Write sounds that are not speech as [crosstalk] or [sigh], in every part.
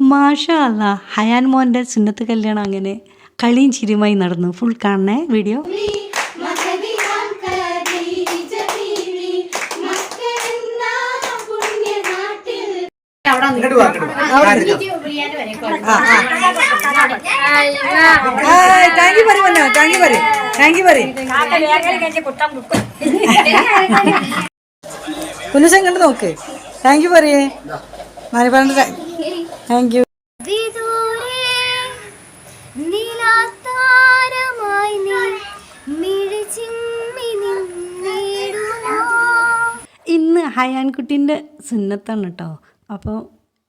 മാഷാ അല്ല ഹയാൻ മോന്റെ സുന്നത്ത് കല്യാണം അങ്ങനെ കളിയും ചിരിയുമായി നടന്നു. ഫുൾ കാണണേ വീഡിയോ. താങ്ക് യു പറയും പൊന്നോ താങ്ക് യു പറയും. താങ്ക് യു പറയും. കുഞ്ഞുസം ഇങ്ങോട്ട് [laughs] നോക്ക്. താങ്ക് യു പറയേ. മലപ്പുറം താങ്ക് യു ഇന്ന് ഹയാൻകുട്ടീന്റെ സുന്നത്താണ് കേട്ടോ. അപ്പോൾ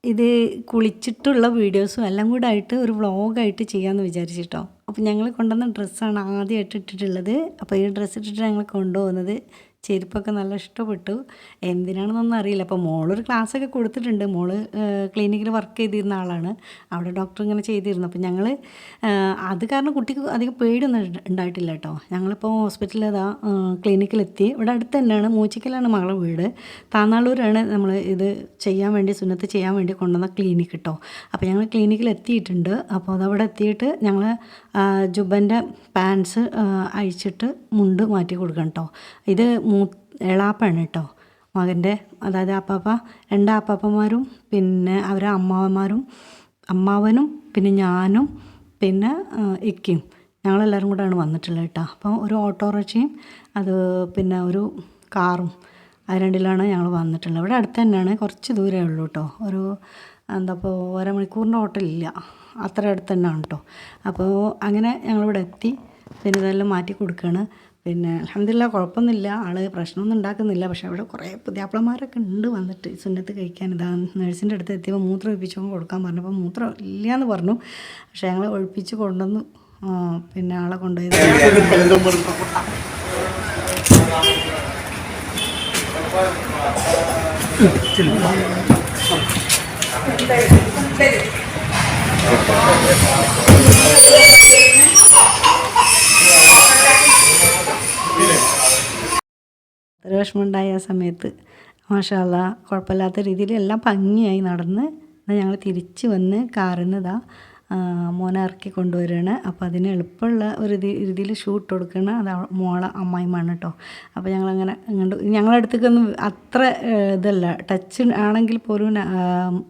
ഇത് കുളിച്ചിട്ടുള്ള വീഡിയോസും എല്ലാം കൂടെ ആയിട്ട് ഒരു വ്ളോഗായിട്ട് ചെയ്യാമെന്ന് വിചാരിച്ചിട്ടോ അപ്പോൾ ഞങ്ങൾ കൊണ്ടുവന്ന ഡ്രസ്സാണ് ആദ്യമായിട്ട് ഇട്ടിട്ടുള്ളത്. അപ്പോൾ ഈ ഡ്രസ്സ് ഇട്ടിട്ട് ഞങ്ങൾ കൊണ്ടുപോകുന്നത്. ചെരുപ്പൊക്കെ നല്ല ഇഷ്ടപ്പെട്ടു. എന്തിനാണെന്നൊന്നും അറിയില്ല. അപ്പോൾ മോളൊരു ക്ലാസ്സൊക്കെ കൊടുത്തിട്ടുണ്ട്. മോൾ ക്ലിനിക്കിൽ വർക്ക് ചെയ്തിരുന്ന ആളാണ്. അവിടെ ഡോക്ടർ ഇങ്ങനെ ചെയ്തിരുന്നു. അപ്പോൾ ഞങ്ങൾ അത് കാരണം കുട്ടിക്ക് അധികം പേടിയൊന്നും ഉണ്ടായിട്ടില്ല കേട്ടോ ഞങ്ങളിപ്പോൾ ഹോസ്പിറ്റലിൽ അതാ ക്ലിനിക്കിലെത്തി. ഇവിടെ അടുത്ത് തന്നെയാണ്. മൂച്ചിക്കലാണ് മകളെ വീട്. താന്നാളൂരാണ് നമ്മൾ ഇത് ചെയ്യാൻ വേണ്ടി സുന്നത്ത് ചെയ്യാൻ വേണ്ടി കൊണ്ടുവന്ന ക്ലിനിക്ക് കേട്ടോ അപ്പോൾ ഞങ്ങൾ ക്ലിനിക്കിൽ എത്തിയിട്ടുണ്ട് അപ്പോൾ അതവിടെ എത്തിയിട്ട് ഞങ്ങൾ ജുബന്റെ പാൻസ് അഴിച്ചിട്ട് മുണ്ട് മാറ്റി കൊടുക്കണം കേട്ടോ ഇത് മൂ എളാപ്പാണ് കേട്ടോ മകന്റെ അതായത് അപ്പാപ്പ രണ്ട് അപ്പാപ്പന്മാരും പിന്നെ അവരെ അമ്മാവന്മാരും അമ്മാവനും പിന്നെ ഞാനും പിന്നെ ഇക്കയും. ഞങ്ങളെല്ലാവരും കൂടെയാണ് വന്നിട്ടുള്ളത് കേട്ടോ അപ്പോൾ ഒരു ഓട്ടോറിക്ഷയും അത് പിന്നെ ഒരു കാറും അത് രണ്ടിലാണ് ഞങ്ങൾ വന്നിട്ടുള്ളത്. ഇവിടെ അടുത്ത് തന്നെയാണ് കുറച്ച് ദൂരമേ ഉള്ളൂ കേട്ടോ ഒരു എന്താ ഇപ്പോൾ അരമണിക്കൂറിന്റെ ഓട്ടമില്ല അത്ര അടുത്ത് തന്നെയാണ് കേട്ടോ അപ്പോൾ അങ്ങനെ ഞങ്ങളിവിടെ എത്തി പിന്നെ ഇതെല്ലാം മാറ്റി കൊടുക്കുകയാണ് പിന്നെ അലഹമില്ല കുഴപ്പമൊന്നുമില്ല. ആൾ പ്രശ്നമൊന്നും ഉണ്ടാക്കുന്നില്ല. പക്ഷേ അവിടെ കുറേ പുതിയാപ്പിളമാരൊക്കെ ഉണ്ട് വന്നിട്ട് സുന്നത്ത് കഴിക്കാൻ. ഇതാ നേഴ്സിന്റെ അടുത്ത് എത്തിയപ്പോൾ മൂത്രം ഒഴിപ്പിച്ചോ കൊടുക്കാൻ പറഞ്ഞപ്പോൾ മൂത്രം ഇല്ല എന്ന് പറഞ്ഞു. പക്ഷേ ഞങ്ങൾ ഒഴിപ്പിച്ച് കൊണ്ടുവന്നു. പിന്നെ ആളെ കൊണ്ടുപോയത്. ഒരു വിഷമമുണ്ടായ ആ സമയത്ത് മാഷാല്ല കുഴപ്പമില്ലാത്ത രീതിയിൽ എല്ലാം ഭംഗിയായി നടന്ന് ഞങ്ങൾ തിരിച്ച് വന്ന് കാറിൽ ഇതാ മോനെ ഇറക്കി കൊണ്ടുവരികയാണ്. അപ്പോൾ അതിന് എളുപ്പമുള്ള ഒരു രീതിയിൽ ഷൂട്ട് കൊടുക്കണ അത് മോളെ അമ്മായിമാണ് കേട്ടോ അപ്പോൾ ഞങ്ങളങ്ങനെ ഇങ്ങോട്ട് ഞങ്ങളുടെ അടുത്തേക്കൊന്നും അത്ര ഇതല്ല. ടച്ച് ആണെങ്കിൽ പോലും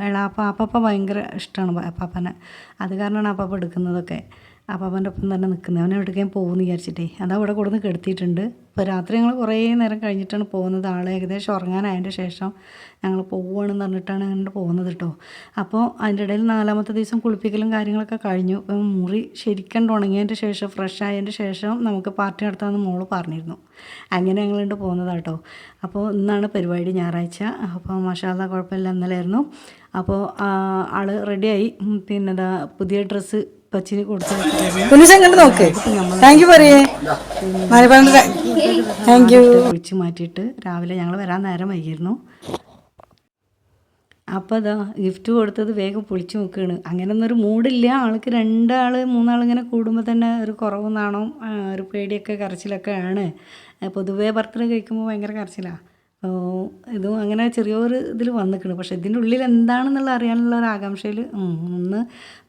എളാപ്പ അപ്പപ്പ ഭയങ്കര ഇഷ്ടമാണ് അപ്പാപ്പനെ. അത് കാരണമാണ് അപ്പാപ്പ എടുക്കുന്നതൊക്കെ. അപ്പാപ്പന്റെ ഒപ്പം തന്നെ നിൽക്കുന്നത് അവൻ എവിടേക്കും പോകുമെന്ന് വിചാരിച്ചിട്ടേ. അത് അവിടെ കൊടുന്ന് കെടുത്തിയിട്ടുണ്ട്. ഇപ്പോൾ രാത്രി ഞങ്ങൾ കുറേ നേരം കഴിഞ്ഞിട്ടാണ് പോകുന്നത്. ആൾ ഏകദേശം ഉറങ്ങാനായതിന്റെ ശേഷം ഞങ്ങൾ പോവുകയാണെന്ന് പറഞ്ഞിട്ടാണ് അങ്ങനെ പോകുന്നത് കേട്ടോ. അപ്പോൾ അതിന്റെ ഇടയിൽ നാലാമത്തെ ദിവസം കുളിപ്പിക്കലും കാര്യങ്ങളൊക്കെ കഴിഞ്ഞു. ഇപ്പം മുറി ശരിക്കും ഉണങ്ങിയതിന്റെ ശേഷം ഫ്രഷ് ആയതിന്റെ ശേഷം നമുക്ക് പാർട്ടി നടത്താമെന്ന് മോൾ പറഞ്ഞിരുന്നു. അങ്ങനെ ഞങ്ങളുണ്ട് പോകുന്നത് കേട്ടോ. അപ്പോൾ ഇന്നാണ് പരിപാടി ഞായറാഴ്ച. അപ്പോൾ മഷാല കുഴപ്പമില്ല ഇന്നലെയായിരുന്നു. അപ്പോൾ ആൾ റെഡിയായി പിന്നെ പുതിയ ഡ്രസ്സ് പച്ചിന് കൊടുത്തു നോക്ക്. താങ്ക് യു പറയേ. താങ്ക് യു വിളിച്ചു മാറ്റിയിട്ട് രാവിലെ ഞങ്ങൾ വരാൻ നേരം വൈകിയിരുന്നു. അപ്പോൾ അതാ ഗിഫ്റ്റ് കൊടുത്തത് വേഗം പൊളിച്ചു നോക്കുകയാണ് അങ്ങനെയൊന്നും ഒരു മൂടില്ല. ആൾക്ക് രണ്ടാൾ മൂന്നാളിങ്ങനെ കൂടുമ്പോൾ തന്നെ ഒരു കുറവ് നാണം ഒരു പേടിയൊക്കെ കരച്ചിലൊക്കെ ആണ്. പൊതുവേ ബർത്ത്ഡേ കഴിക്കുമ്പോൾ ഭയങ്കര കരച്ചിലാണ് ഇതും അങ്ങനെ ചെറിയൊരു ഇതിൽ വന്നിക്കണം. പക്ഷേ ഇതിന്റെ ഉള്ളിൽ എന്താണെന്നുള്ള അറിയാനുള്ള ഒരു ആകാംക്ഷയിൽ ഒന്ന്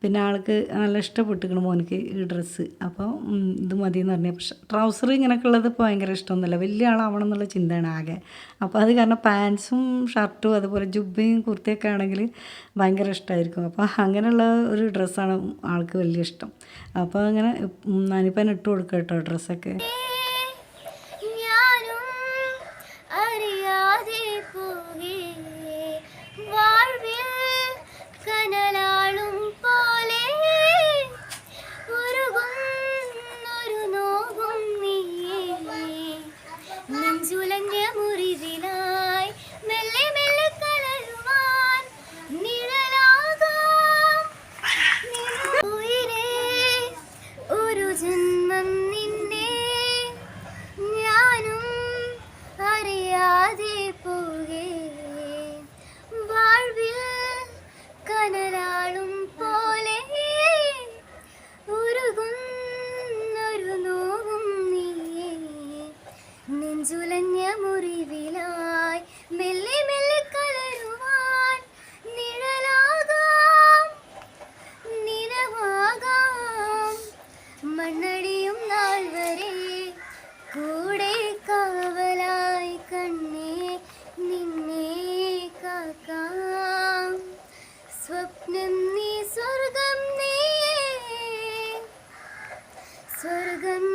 പിന്നെ ആൾക്ക് നല്ല ഇഷ്ടപ്പെട്ടിരിക്കണം മോനിക്ക് ഈ ഡ്രസ്സ്. അപ്പോൾ ഇത് മതി എന്ന് പറഞ്ഞു. പക്ഷേ ട്രൗസർ ഇങ്ങനെയൊക്കെ ഉള്ളത് ഇപ്പോൾ ഭയങ്കര ഇഷ്ടമൊന്നുമില്ല. വലിയ ആളാവണം എന്നുള്ള ചിന്തയാണ് ആകെ. അപ്പോൾ അത് കാരണം പാൻസും ഷർട്ടും അതുപോലെ ജുബയും കുർത്തിയൊക്കെ ആണെങ്കിൽ ഭയങ്കര ഇഷ്ടമായിരിക്കും. അപ്പോൾ അങ്ങനെയുള്ള ഒരു ഡ്രസ്സാണ് ആൾക്ക് വലിയ ഇഷ്ടം. അപ്പോൾ അങ്ങനെ ഞാനിപ്പോൾ ഇട്ട് കൊടുക്കാം കേട്ടോ ഡ്രസ്സൊക്കെ. Good.